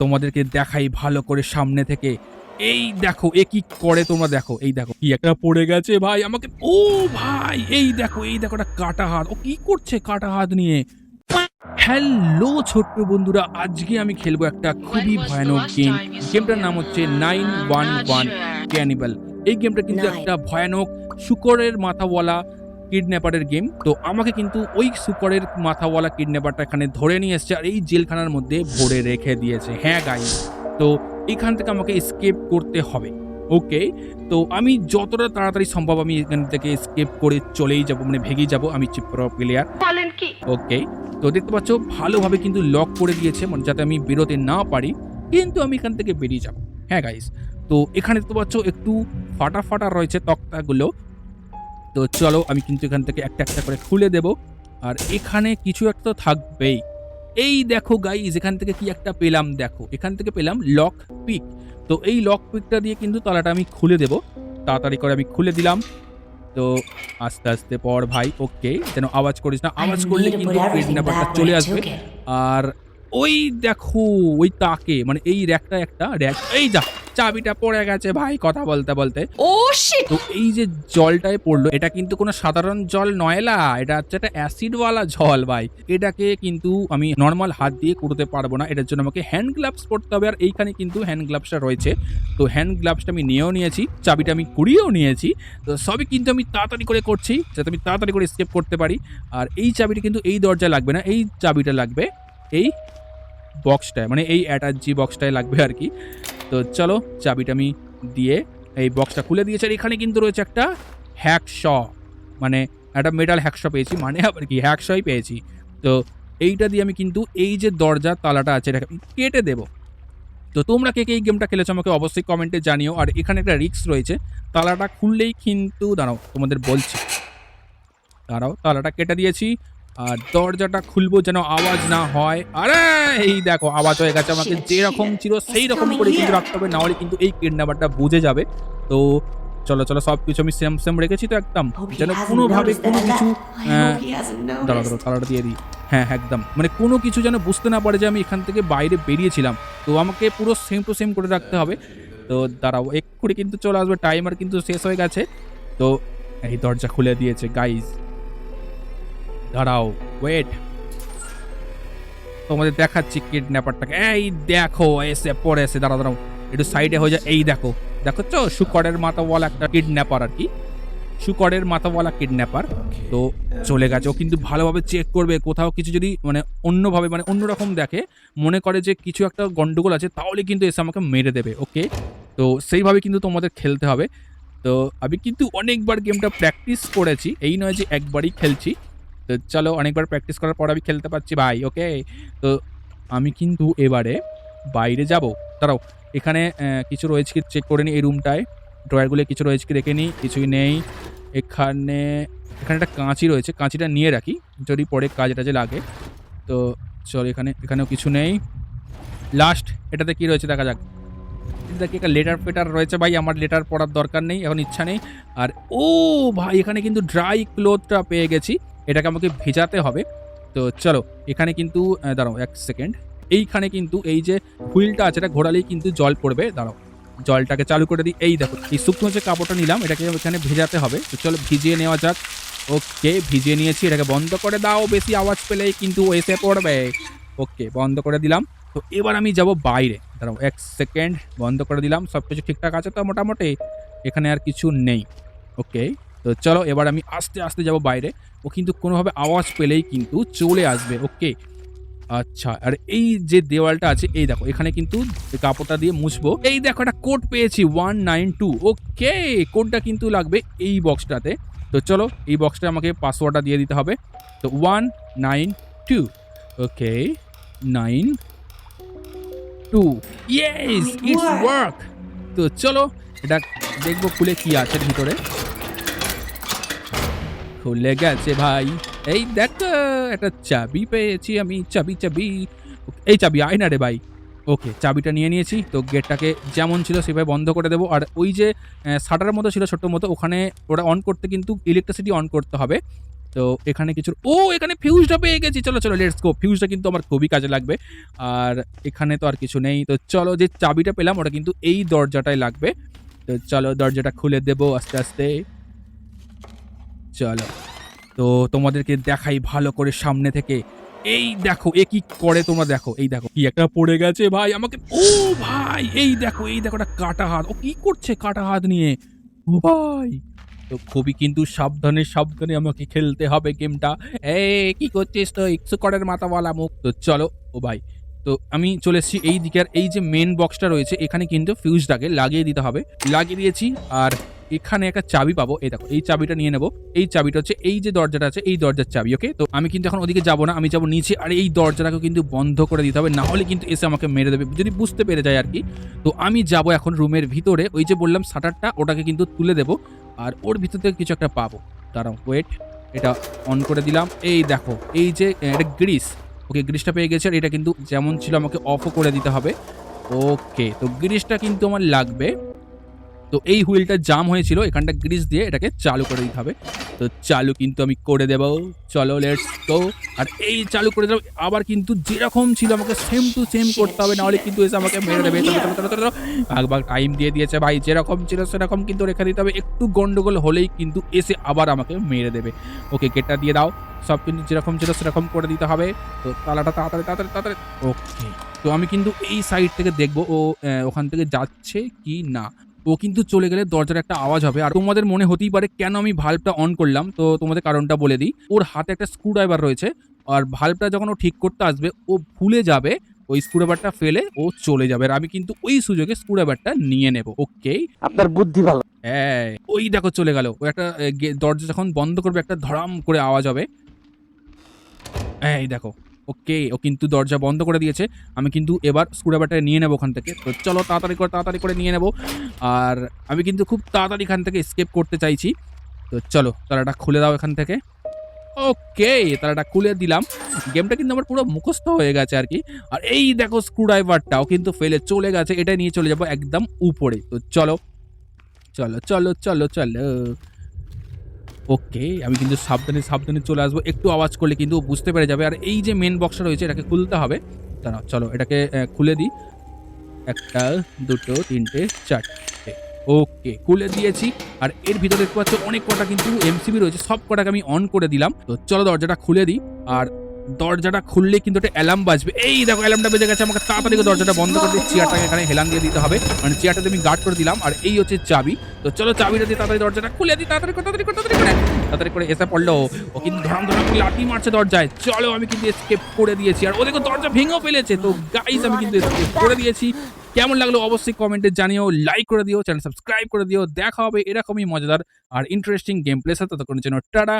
তোমাদেরকে দেখাই ভালো করে সামনে থেকে। এই দেখো এ কি করে তোমরা দেখো? এই দেখো কি একটা পড়ে গেছে ভাই আমাকে। ও ভাই এই দেখো এই দেখো একটা কাটা হাত। ও কি করছে কাটা হাত নিয়ে? হ্যালো ছোট্ট বন্ধুরা আজকে আমি খেলব একটা খুবই ভয়ানক গেম গেমটার নাম হচ্ছে নাইন ওয়ান ওয়ান ক্যানিবাল এই গেমটা কিন্তু একটা ভয়ানক শুকরের মাথাওয়ালা কিডন্যাপারের গেম তো আমাকে কিন্তু ওই শুকরের মাথাওয়ালা কিডন্যাপারটা এখানে ধরে নিয়ে এসেছে আর এই জেলখানার মধ্যে ভরে রেখে দিয়েছে। হ্যাঁ গাই তো এখান থেকে আমাকে স্কেপ করতে হবে। ওকে তো আমি যতটা তাড়াতাড়ি সম্ভব আমি এখান থেকে স্কেপ করে চলেই যাব মানে ভেগেই যাব আমি চিপ্র প্লেয়ার ওকে তো দেখতে পাচ্ছ ভালোভাবে কিন্তু লক করে দিয়েছে মানে যাতে আমি বেরোতে না পারি কিন্তু আমি এখান থেকে বেরিয়ে যাব। হ্যাঁ গাইস তো এখানে দেখতে পাচ্ছ একটু ফাটা ফাটা রয়েছে তক্তাগুলো। তো চলো আমি কিন্তু এখান থেকে একটা একটা করে খুলে দেব। আর এখানে কিছু একটা থাকবেই। এই দেখো গাইজ এখান থেকে কি একটা পেলাম? দেখো এখান থেকে পেলাম লক পিক তো এই লক পিকটা দিয়ে কিন্তু তালাটা আমি খুলে দেব। তাড়াতাড়ি করে আমি খুলে দিলাম। তো আস্তে আস্তে পর ভাই ওকে যেন আওয়াজ করিস না। আওয়াজ করলে কিন্তু কিডন্যাপারটা চলে আসবে। আর ওই দেখো ওই তাকে মানে এই র্যাকটা একটা র্যাক এই যা। চাবিটা পড়ে গেছে ভাই কথা বলতে বলতে। ও শিট তো এই যে জলটায় পড়ল এটা কিন্তু কোনো সাধারণ জল নয়লা এটা হচ্ছে একটা অ্যাসিডওয়ালা জল ভাই। এটাকে কিন্তু আমি নর্মাল হাত দিয়ে কুড়োতে পারব না এটার জন্য আমাকে হ্যান্ড গ্লাভস পরতে হবে আর এইখানে কিন্তু হ্যান্ড গ্লাভসটা রয়েছে। তো হ্যান্ড গ্লাভসটা আমি নিয়েও নিয়েছি চাবিটা আমি কুড়িয়েও নিয়েছি তো সবই কিন্তু আমি তাড়াতাড়ি করে করছি যাতে আমি তাড়াতাড়ি করে স্কেপ করতে পারি। আর এই চাবিটা কিন্তু এই দরজায় লাগবে না এই চাবিটা লাগবে এই বক্সটায় মানে এই অ্যাটাচি বক্সটায় লাগবে আর কি। তো চলো চাবিটা আমি দিয়ে এই বক্সটা খুলে দিয়েছে। আর এখানে কিন্তু রয়েছে একটা হ্যাকশ মানে একটা মেটাল হ্যাকশ পেয়েছি। মানে আবার কি? হ্যাকশই পেয়েছি। তো এইটা দিয়ে আমি কিন্তু এই যে দরজার তালাটা আছে, এটাকে কেটে দেবো। তো তোমরা কে কে এই গেমটা খেলেছো আমাকে অবশ্যই কমেন্টে জানিও। আর এখানে একটা রিস্ক রয়েছে। তালাটা খুললেই কিন্তু, দাঁড়াও তোমাদের বলছি। দাঁড়াও, তালাটা কেটে দিয়েছি। আর দরজাটা খুলবো যেন আওয়াজ না হয়। আরে এই দেখো আওয়াজ হয়ে গেছে আমাকে। যেরকম ছিল সেই রকম করে কিন্তু রাখতে হবে নাহলে কিন্তু এই কিডন্যাপারটা বুঝে যাবে। তো চলো চলো সব কিছু আমি সেম সেম রেখেছি তো একদম। যেন কোনোভাবে কোনো কিছু দাঁড়া দাঁড়া তালাটা দিয়ে দিই। হ্যাঁ হ্যাঁ, একদম। মানে কোনো কিছু যেন বুঝতে না পারে যে আমি এখান থেকে বাইরে বেরিয়েছিলাম। তো আমাকে পুরো সেম টু সেম করে রাখতে হবে। তো দাঁড়াও এক্ষুনি কিন্তু চলে আসবে। টাইমার কিন্তু শেষ হয়ে গেছে। তো এই দরজা খুলে দিয়েছে গাইজ দাঁড়াও ওয়েট তোমাদের দেখাচ্ছি কিডন্যাপারটাকে এই দেখো এসে পড়ে এসে দাঁড়াও দাঁড়াও। একটু সাইডে হয়ে যায় এই দেখো। দেখো তো শুকরের মাথা মাথাওয়ালা একটা কিডন্যাপার আর কি। শুকরের মাথাওয়ালা কিডন্যাপার তো চলে গেছে। ও কিন্তু ভালোভাবে চেক করবে। কোথাও কিছু যদি মানে অন্যভাবে মানে অন্যরকম দেখে মনে করে যে কিছু একটা গন্ডগোল আছে তাহলে কিন্তু এসে আমাকে মেরে দেবে ওকে তো সেইভাবে কিন্তু তোমাদের খেলতে হবে। তো আমি কিন্তু অনেকবার গেমটা প্র্যাকটিস করেছি। এই নয় যে একবারই খেলছি। তো চলো অনেকবার প্র্যাকটিস করার পর আমি খেলতে পারছি ভাই ওকে তো আমি কিন্তু এবারে বাইরে যাব। দাঁড়াও, এখানে কিছু রয়েছে কি চেক করে নিই এই রুমটায় ড্রয়ারগুলো কিছু রয়েছে কি দেখে নিই কিছুই নেই। এখানে এখানে একটা কাঁচি রয়েছে, কাঁচিটা নিয়ে রাখি, যদি পরে কাজে টাজে লাগে। তো চল এখানে, এখানেও কিছু নেই। লাস্ট এটাতে কি রয়েছে দেখা যাক। দেখি একটা লেটার ফেটার রয়েছে ভাই, আমার লেটার পড়ার দরকার নেই, এখন ইচ্ছা নেই। আর, ও ভাই, এখানে কিন্তু ড্রাই ক্লোথটা পেয়ে গেছি। এটাকে আমাকে ভেজাতে হবে। তো চলো, এখানে কিন্তু দাঁড়াও এক সেকেন্ড। এইখানে কিন্তু এই যে হুইলটা আছে, এটা ঘোরালেই কিন্তু জল পড়বে। দাঁড়াও, জলটাকে চালু করে দিই। এই দেখো, এই শুকনো যে কাপড়টা নিলাম, এটাকে এখানে ভেজাতে হবে। তো চলো, ভিজিয়ে নেওয়া যাক। ওকে, ভিজিয়ে নিয়েছি। এটাকে বন্ধ করে দাও, বেশি আওয়াজ পেলেই কিন্তু এসে পড়বে। ওকে, বন্ধ করে দিলাম। তো এবার আমি যাব বাইরে। দাঁড়াও, এক সেকেন্ড, বন্ধ করে দিলাম। সব কিছু ঠিকঠাক আছে তো মোটামুটি? এখানে আর কিছু নেই। ওকে তো চলো এবার আমি আস্তে আস্তে যাব বাইরে। ও কিন্তু কোনোভাবে আওয়াজ পেলেই কিন্তু চলে আসবে ওকে? আচ্ছা আর এই যে দেওয়ালটা আছে এই দেখো এখানে কিন্তু কাপড়টা দিয়ে মুছবো। এই দেখো একটা কোড পেয়েছি ওয়ান নাইন টু ওকে? কোডটা কিন্তু লাগবে এই বক্সটাতে। তো চলো এই বক্সটা আমাকে পাসওয়ার্ডটা দিয়ে দিতে হবে। তো one nine two okay? Nine two yes it's work. তো চলো এটা দেখব খুলে কি আছে ভিতরে। খুলে গেছে ভাই। এই দেখ, একটা চাবি পেয়েছি আমি, চাবি চাবি। এই চাবি, আয় না রে ভাই। ওকে, চাবিটা নিয়ে নিয়েছি। তো গেটটাকে যেমন ছিল সেভাবে বন্ধ করে দেবো। আর ওই যে শাটারের মতো ছিল, ছোট্ট মতো, ওখানে ওটা অন করতে কিন্তু ইলেকট্রিসিটি অন করতে হবে। তো এখানে কিছু, ও, এখানে ফিউজটা পেয়ে গেছি। চলো চলো লেটস গো ফিউজটা কিন্তু আমার খুবই কাজে লাগবে। আর এখানে তো আর কিছু নেই। তো চলো, যে চাবিটা পেলাম, ওটা কিন্তু এই দরজাটায় লাগবে। তো চলো, দরজাটা খুলে দেবো আস্তে আস্তে। চলো। তো তোমাদেরকে দেখাই ভালো করে সামনে থেকে। এই দেখো, এ কি করে তোমরা দেখো? এই দেখো, কি একটা পড়ে গেছে ভাই আমাকে। ও ভাই, এই দেখো এই দেখো একটা কাটা হাত। ও কি করছে কাটা হাত নিয়ে? ও ভাই। তো খুবই কিন্তু সাবধানে সাবধানে আমাকে খেলতে হবে গেমটা। এ, কি করছিস তো একশো করের মাথাওয়ালা মুখ। তো চলো, ও ভাই। তো আমি চলে এসেছি এই দিকে আর এই যে মেন বক্সটা রয়েছে, এখানে কিন্তু ফিউজটাকে লাগিয়ে দিতে হবে। লাগিয়ে দিয়েছি, আর এখানে একটা চাবি পাবো। এই দেখো, এই চাবিটা নিয়ে নেব। এই চাবিটা হচ্ছে, এই যে দরজাটা আছে, এই দরজার চাবি ওকে তো আমি কিন্তু এখন ওদিকে যাব না, আমি যাব নিচে। আর এই দরজাটাকে কিন্তু বন্ধ করে দিতে হবে না হলে কিন্তু এসে আমাকে মেরে দেবে। যদি বুঝতে পেরে যায় আর কি। তো আমি যাব এখন রুমের ভিতরে, ওই যে বললাম শাটারটা, ওটাকে কিন্তু তুলে দেবো। আর ওর ভিতর থেকে কিছু একটা পাবো। দাঁড়াও ওয়েট এটা অন করে দিলাম। এই দেখো, এই যে, এটা গ্রিস ওকে গ্রিসটা পেয়ে গেছে, আর এটা কিন্তু যেমন ছিল আমাকে অফও করে দিতে হবে। ওকে তো গ্রিসটা কিন্তু আমার লাগবে। তো এই হুইলটা জাম হয়েছিল, এখানটা গ্রিস দিয়ে এটাকে চালু করে দিতে হবে। তো চালু কিন্তু আমি করে দেবো। চলো লেটস গো আর এই চালু করে দেবো, আবার কিন্তু যেরকম ছিল আমাকে সেম টু সেম করতে হবে, নাহলে কিন্তু এসে আমাকে মেরে দেবে। ভাগ টাইম দিয়ে দিয়েছে ভাই, যেরকম ছিল সেরকম কিন্তু রেখে দিতে হবে। একটু গন্ডগোল হলেই কিন্তু এসে আবার আমাকে মেরে দেবে। ওকে গেটটা দিয়ে দাও। সব কিন্তু যেরকম ছিল সেরকম করে দিতে হবে। তো তালাটা তাড়াতাড়ি তাড়াতাড়ি তাড়াতাড়ি। ওকে তো আমি কিন্তু এই সাইড থেকে দেখব ও ওখান থেকে যাচ্ছে কি না। ও কিন্তু চলে গেলে দরজার একটা আওয়াজ হবে। আর তোমাদের মনে হতেই পারে কেন আমি ভাল্বটা অন করলাম? তো তোমাদের কারণটা বলে দিই। ওর হাতে একটা স্ক্রু ড্রাইভার রয়েছে। আর ভাল্বটা যখন ও ঠিক করতে আসবে ও ভুলে যাবে ওই স্ক্রু ড্রাইভারটা ফেলে ও চলে যাবে। আর আমি কিন্তু ওই সুযোগে স্ক্রু ড্রাইভারটা নিয়ে নেব। ওকে আপনার বুদ্ধি ভালো। হ্যাঁ। ওই দেখো চলে গেল। ও একটা দরজা যখন বন্ধ করবে একটা ধড়াম করে আওয়াজ হবে। এই দেখো। ওকে, ও কিন্তু দরজা বন্ধ করে দিয়েছে। আমি কিন্তু এবার স্ক্রুড্রাইভারটা নিয়ে নেব ওখান থেকে। তো চলো তাড়াতাড়ি করে তাড়াতাড়ি করে নিয়ে নেব। আর আমি কিন্তু খুব তাড়াতাড়ি এখান থেকে স্কেপ করতে চাইছি। তো চলো তালাটা খুলে দাও এখান থেকে। ওকে তালাটা খুলে দিলাম। গেমটা কিন্তু আমার পুরো মুখস্থ হয়ে গেছে আর কি। আর এই দেখো স্ক্রুড্রাইভারটাও কিন্তু ফেলে চলে গেছে। এটা নিয়ে চলে যাব একদম উপরে। তো চলো চলো চলো চলো চলো। ওকে, আমি কিন্তু সাবধানে সাবধানে চলে আসব। একটু আওয়াজ করলে কিন্তু বুঝতে পেরে যাবে। আর এই যে মেন বক্সটা রয়েছে, এটাকে খুলতে হবে। দাঁড়াও, চলো, এটাকে খুলে দিই। একটা, দুটো, তিনটে, চারটে। ওকে, খুলে দিয়েছি। আর এর ভিতরে দেখতে পাচ্ছ, অনেক কটা কিন্তু এমসিবি রয়েছে। সব কটাকে আমি অন করে দিলাম। তো চলো দরজাটা খুলে দিই। আর দরজাটা খুললে কিন্তু একটা অ্যালার্ম বাজবে। এই দেখো অ্যালার্মটা বেজে গেছে, আমাকে তাড়াতাড়ি দরজাটা বন্ধ করে দিয়ে চেয়ারটাকে এখানে হেলান দিয়ে দিতে হবে। মানে চেয়ারটাতে আমি গার্ড করে দিলাম, আর এই হচ্ছে চাবি। তো চলো চাবিটা দিয়ে তাড়াতাড়ি দরজাটা খুলে দিই, তাড়াতাড়ি করে তাড়াতাড়ি করে তাড়াতাড়ি করে। তাড়াতাড়ি করে এসে পড়ল। ও কিন্তু ধরাম ধরাম লাঠি মারছে দরজায়। চলো আমি কিন্তু এসকেপ করে দিয়েছি। আর ও দেখো, দরজা ভেঙেও ফেলেছে। তো গাইস আমি কিন্তু এসকেপ করে দিয়েছি। কেমন লাগল অবশ্যই কমেন্টে জানিও লাইক করে দিও চ্যানেল সাবস্ক্রাইব করে দিও। দেখা হবে এরকমই মজাদার আর ইন্টারেস্টিং গেম প্লে সাথে। ততক্ষণের জন্য, টাটা।